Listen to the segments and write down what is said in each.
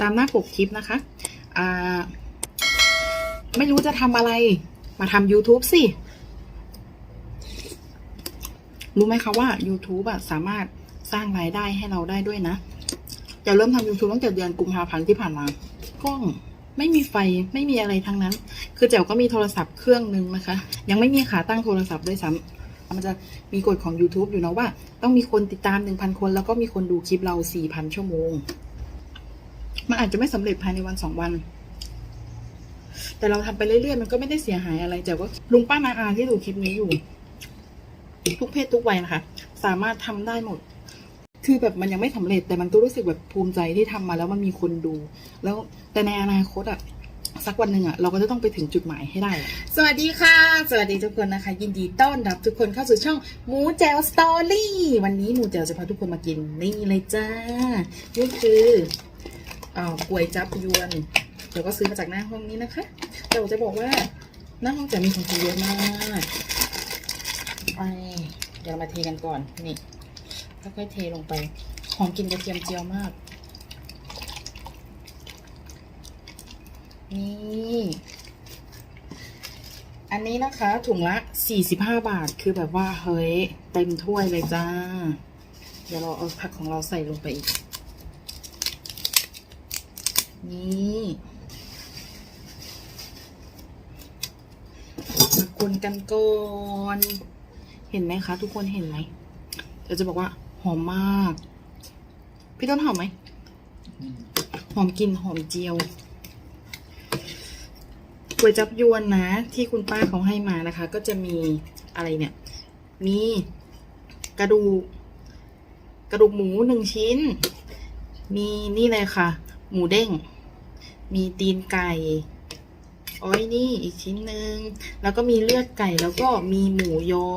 ตามหน้าปกคลิปนะคะอ่าไม่รู้จะทำอะไรมาทำ YouTube สิ รู้ไหมคะว่า YouTube อะสามารถสร้างรายได้ให้เราได้ด้วยนะ จะเริ่มทำ YouTube ตั้งแต่เดือนกุมภาพันธ์ที่ผ่านมากล้องไม่มีไฟไม่มีอะไรทั้งนั้น คือแจ๋วก็มีโทรศัพท์เครื่องนึงนะคะ ยังไม่มีขาตั้งโทรศัพท์ด้วยซ้ำมันจะมีกฎของ YouTube อยู่นะว่า ต้องมีคนติดตาม 1,000 คน แล้วก็มีคนดูคลิปเรา 4,000 ชั่วโมง มันอาจจะไม่สำเร็จภายในวันสองวัน แต่เราทำไปเรื่อยๆมันก็ไม่ได้เสียหายอะไรแต่ว่าลุงป้านาอาที่ดูคลิปนี้อยู่ ทุกเพศทุกวัยนะคะ สามารถทำได้หมด คือแบบมันยังไม่สำเร็จแต่มันก็รู้สึกแบบภูมิใจที่ทำมาแล้วมันมีคนดู แล้วแต่ในอนาคตอะสักวันหนึ่งอะเราก็จะต้องไปถึงจุดหมายให้ได้ สวัสดีค่ะ สวัสดีทุกคนนะคะ ยินดีต้อนรับทุกคนเข้าสู่ช่องหมูแจวสตอรี่วันนี้หมูแจวจะพาทุกคนมากินนี่เลยจ้านี่คือ กวยจับยวนเดี๋ยวก็ซื้อมาจากหน้าห้องนี้นะคะแต่ผมจะบอกว่าหน้าห้องจะมีของกินเยอะมากไปเดี๋ยวเรามาเทกันก่อนนี่ค่อยๆเทลงไปหอมกลินกระเทียมเจียวมาก นี่อันนี้นะคะ ถุงละ 45 บาทคือแบบว่า เฮ้ย เต็มถ้วยเลยจ้า เดี๋ยวเราเอาผักของเราใส่ลงไปอีก นี่มาคนกันก่อนเห็นไหมคะ ทุกคนเห็นไหมเดี๋ยวจะบอกว่า หอมมาก พี่ต้นหอมไหมหอมกลิ่นหอมเจียวก๋วยจับยวนนะ ที่คุณป้าเขาให้มานะคะ ก็จะมีอะไรเนี่ย มีกระดูกกระดูกหมูหนึ่งชิ้น มีนี่เลยค่ะ หมูเด้ง มีตีนไก่อ้อยนี่อีกชิ้นหนึ่งแล้วก็มีเลือดไก่แล้วก็มีหมูยอ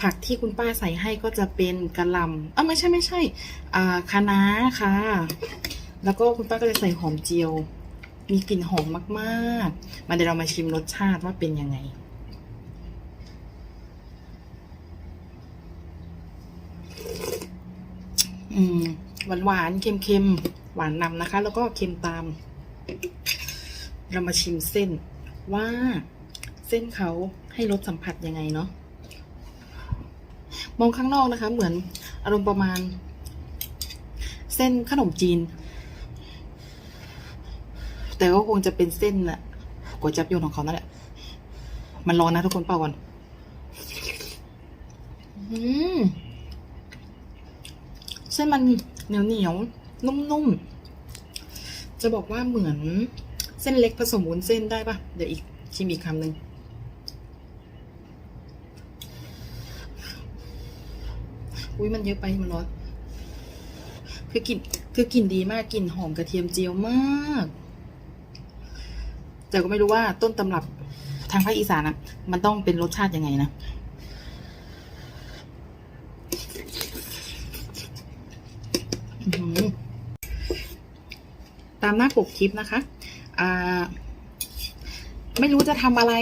ผักที่คุณป้าใส่ให้ก็จะเป็นกระหล่ำอะไม่ใช่ไม่ใช่อ่าคะน้าค่ะ แล้วก็คุณป้าก็จะใส่หอมเจียว มีกลิ่นหอมมากๆ มาเดี๋ยวเรามาชิมรสชาติว่าเป็นยังไง อืมหวานหวานๆเค็มๆหวานนำนะคะ แล้วก็เค็มตาม เรามาชิมเส้นว่าเส้นเขาให้รสสัมผัสยังไงเนาะมองข้างนอกนะคะ เหมือนอารมณ์ประมาณ เส้นขนมจีน แต่ก็คงจะเป็นเส้นน่ะก๋วยจับยวนของเขานั่นแหละมันร้อนนะทุกคนเปล่าก่อนเส้นมันเหนียวเหนียวนุ่มๆ จะบอกว่าเหมือน ส้นเล็กผสมวุ้นเส้นได้ปะเดี๋ยวอีกชิมอีกคำหนึ่งอุ้ยมันเยอะไปมันร้อนคือกลิ่นคือกลิ่นดีมากกลิ่นหอมกระเทียมเจียวมาก แต่ก็ไม่รู้ว่าต้นตำรับทางภาคอีสานอะมันต้องเป็นรสชาติยังไงนะตามหน้าปกคลิปนะคะ ไม่รู้จะทำอะไร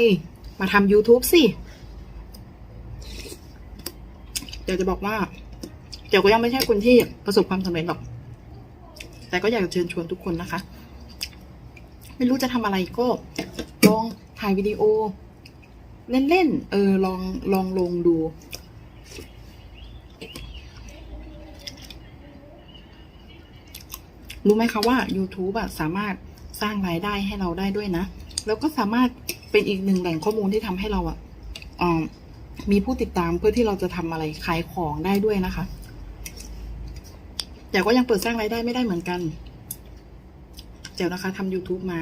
มาทำ YouTube สิ เดี๋ยวจะบอกว่าเดี๋ยวก็ยังไม่ใช่คนที่ประสบความสำเร็จหรอก แต่ก็อยากจะเชิญชวนทุกคนนะคะ ไม่รู้จะทำอะไรก็ลองถ่ายวิดีโอ เล่นๆ เออ ลองลองลงดูรู้ไหมคะว่า YouTube อะสามารถ สร้างรายได้ให้เราได้ด้วยนะ แล้วก็สามารถเป็นอีกหนึ่งแหล่งข้อมูลที่ทำให้เราอะเอ่อมีผู้ติดตามเพื่อที่เราจะทำอะไรขายของได้ด้วยนะคะ แต่ก็ยังเปิดสร้างรายได้ไม่ได้เหมือนกันเดี๋ยวนะคะทำ YouTube มา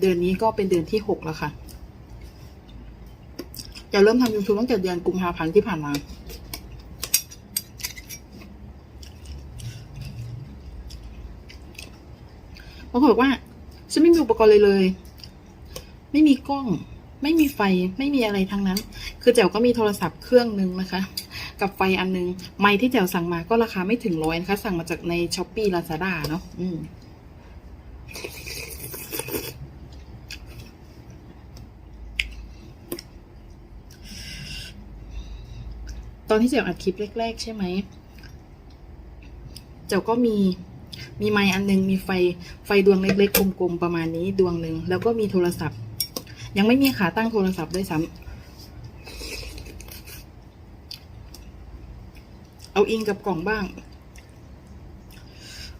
เดือนนี้ก็เป็นเดือนที่หกแล้วค่ะเดี๋ยวเริ่มทำ YouTube ตั้งแต่เดือนกุมภาพันธ์ที่ผ่านมาบางคนบอกว่า ฉันไม่มีอุปกรณ์เลยเลย ไม่มีกล้อง ไม่มีไฟ ไม่มีอะไรทั้งนั้น คือแจ๋วก็มีโทรศัพท์เครื่องนึงนะคะ กับไฟอันนึง ไม้ที่แจ๋วสั่งมาก็ราคาไม่ถึงร้อยนะคะ สั่งมาจากในช้อปปี้ลาซาด้าเนาะอืมตอนที่แจ๋วอัดคลิปแรก ๆ ใช่ไหมเจ๋วก็มี มีไม้อันนึง มีไฟไฟดวงเล็กๆกลมๆประมาณนี้ดวงหนึ่งแล้วก็มีโทรศัพท์ ยังไม่มีขาตั้งโทรศัพท์ด้วยซ้ำเอาอิงกับกล่องบ้าง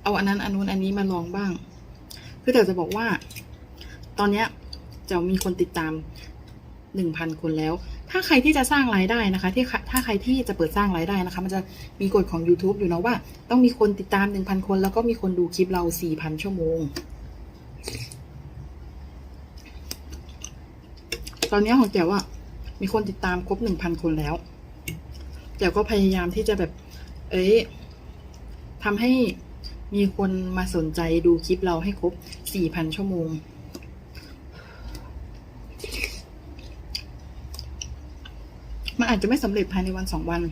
เอาอันนั้นอันนู้นอันนี้มาลองบ้าง คือแต่จะบอกว่า ตอนเนี้ยจะมีคนติดตามหนึ่งพันคนแล้ว ถ้าใครที่จะสร้างรายได้นะคะ ที่ถ้าใครที่จะเปิดสร้างรายได้นะคะ มันจะมีกฎของ YouTube อยู่นะว่า ต้องมีคนติดตามหนึ่งพันคน แล้วก็มีคนดูคลิปเราสี่พันชั่วโมง ตอนนี้ของแจ๋วอะมีคนติดตามครบหนึ่งพันคนแล้วแจ๋วก็พยายามที่จะแบบ เอ้ยทำให้มีคนมาสนใจดูคลิปเราให้ครบสี่พันชั่วโมง มัน อาจจะไม่สำเร็จภายในวันสองวัน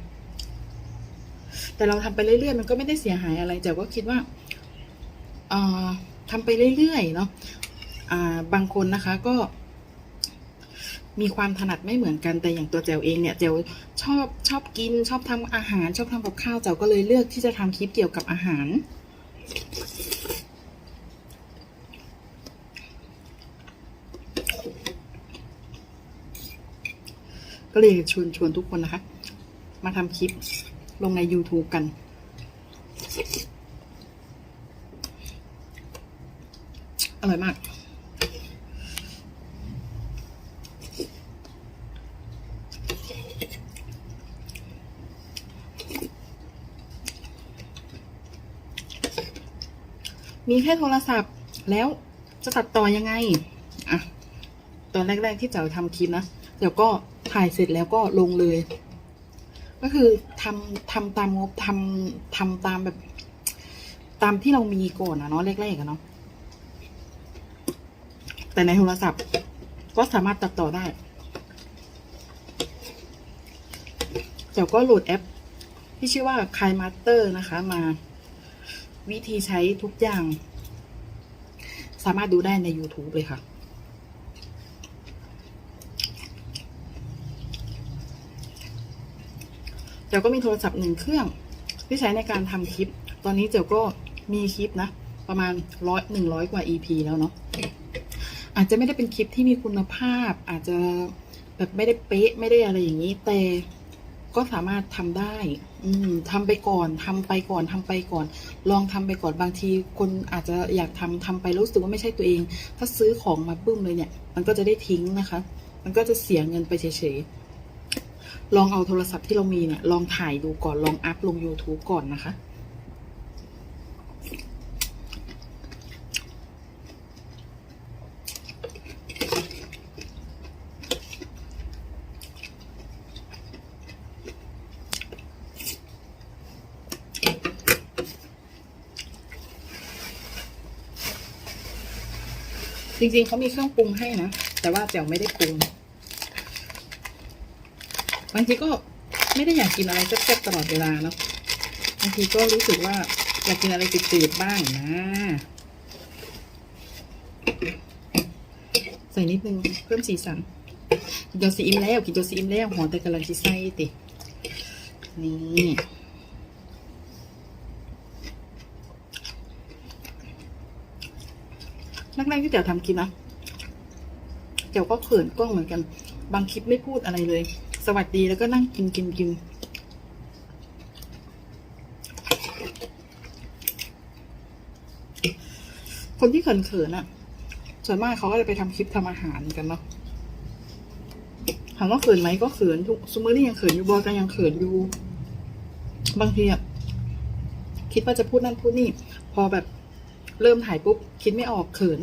แต่เราทำไปเรื่อยๆมันก็ไม่ได้เสียหายอะไรแต่ก็คิดว่าเอ่อทำไปเรื่อยๆเนาะอ่าบางคนนะคะก็ มีความถนัดไม่เหมือนกันแต่อย่างตัวแจวเองเนี่ยแจวชอบชอบกิน ชอบทำอาหาร ชอบทำกับข้าวแจวก็เลยเลือกที่จะทำคลิปเกี่ยวกับอาหาร ก็เลยชวนชวนทุกคนนะคะ มาทำคลิปลงใน YouTube กัน อร่อยมาก มีแค่โทรศัพท์แล้วจะตัดต่อยังไง อะ ตอนแรก ๆ ที่เจ๋วทำคลิปนะ เดี๋ยวก็ ถ่ายเสร็จแล้วก็ลงเลย ก็คือทำทำตามงบทำทำตามแบบ ตามที่เรามีก่อนอะเนาะแรกๆอะเนาะแต่ในโทรศัพท์ก็สามารถตัดต่อได้เดี๋ยวก็โหลดแอป ที่ชื่อว่า k a i Master นะคะ มา วิธีใช้ทุกอย่าง สามารถดูได้ใน YouTube เลยค่ะ เจ๋วก็มีโทรศัพท์หนึ่งเครื่อง ที่ใช้ในการทำคลิป ตอนนี้เจ๋วก็มีคลิปนะ ประมาณร้อยหนึ่งร้อยกว่า EP แล้วเนาะอาจจะไม่ได้เป็นคลิปที่มีคุณภาพ อาจจะแบบไม่ได้เป๊ะไม่ได้อะไรอย่างนี้ แต่ก็สามารถทำได้ อืมทำไปก่อนทำไปก่อนทำไปก่อน ลองทำไปก่อนบางที คนอาจจะอยากทำทำไปรู้สึกว่าไม่ใช่ตัวเอง ถ้าซื้อของมาปึ้มเลยเนี่ย มันก็จะได้ทิ้งนะคะ มันก็จะเสียเงินไปเฉยๆ ลองเอาโทรศัพท์ที่เรามีเนี่ย ลองถ่ายดูก่อน ลองอัพลง YouTube ก่อนนะคะ จริงๆเขามีเครื่องปรุงให้นะ แต่ว่าแจ๋วไม่ได้ปรุงางทีก็ไม่ได้อยากกินอะไรแซ่บๆตลอดเวลาเนาะบางทีก็รู้สึกว่าอยากกินอะไรจืดๆบ้างนะ ใส่นิดนึงเพิ่มสีสันกินจนซีอิมแล้วกินจนซีอิมแล้วหอแต่กำลังชิไส้ตินี่แรกที่เจ๋วทำคลิปนะเจ๋วก็เขินกล้องเหมือนกัน บางคลิปไม่พูดอะไรเลย สวัสดีแล้วก็นั่งกินกินกินคนที่เขินๆอะส่วนมากเขาก็จะไปทำคลิปทำอาหารกันเนาะถามว่าเขินไหมก็เขินทุกสมมตินี่ยังเขินอยู่บอกกันยังเขินอยู่ บางทีอะคิดว่าจะพูดนั่นพูดนี่ พอแบบเริ่มถ่ายปุ๊บ คิดไม่ออกเขิน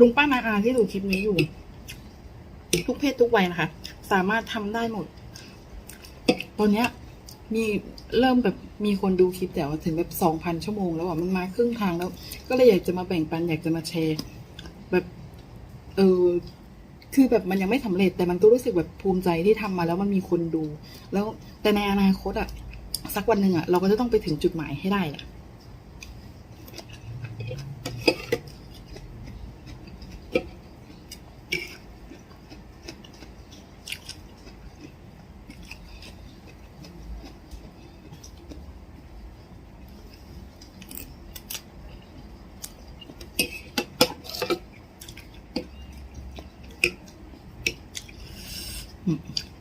ลุงป้านาอาที่ดูคลิปนี้อยู่ ทุกเพศทุกวัยนะคะ สามารถทำได้หมด ตอนเนี้ย มีเริ่มแบบมีคนดูคลิปแต่ว่าถึงแบบสองพันชั่วโมงแล้วอะมันมาครึ่งทางแล้ว ก็เลยอยากจะมาแบ่งปันอยากจะมาแชร์ แบบเออคือแบบมันยังไม่สำเร็จแต่มันก็รู้สึกแบบภูมิใจที่ทำมาแล้วมันมีคนดู แล้วแต่ในอนาคตอะสักวันหนึ่งอะเราก็จะต้องไปถึงจุดหมายให้ได้แหละ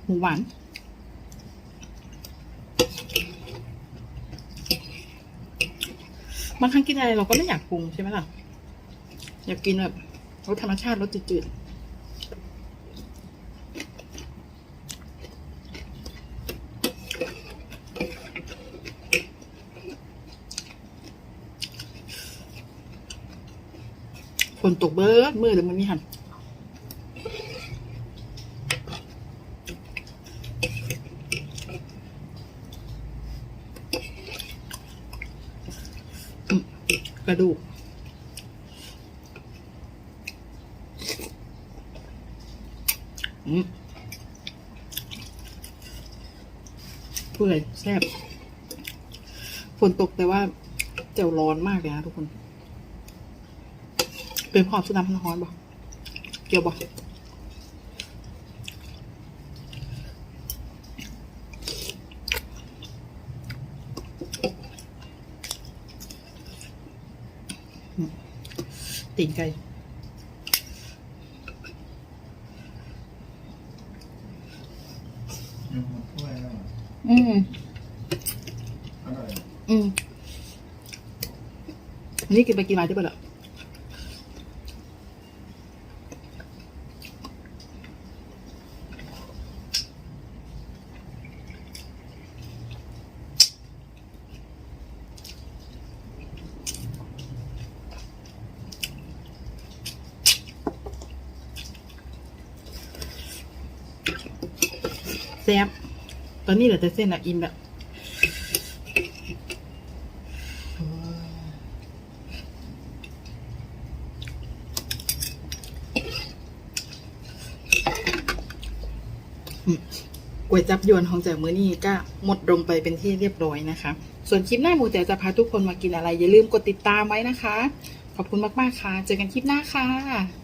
หมูหวาน บางครั้งกินอะไรเราก็ไม่อยากปรุงใช่ไหมล่ะ อยากกินแบบรสธรรมชาติรสจืดๆฝนตกเบิดมือเดี๋ยวมันมีหัน ก ระดูก อืมเปื่อยแซ่บฝนตกแต่ว่าเจียวร้อนมากเลยนะทุกคน เป็นพอสุดน้ำพันร้อนบ่เกี่ยวบอก ตีนไก่อืมถ้วยนั่นน่ะอืมอร่อยอืมอันนี่กินไปกินมาที่เปล่าแซ่บตอนนี้เหลือแต่เส้นอะอิ่มแล้วก๋วยจับยวนของแจ๋วมือนี้ก็หมดลงไปเป็นที่เรียบร้อยนะคะ ส่วนคลิปหน้าหมูแจ๋วจะพาทุกคนมากินอะไร อย่าลืมกดติดตามไว้นะคะ ขอบคุณมาก ๆ ค่ะ เจอกันคลิปหน้าค่ะ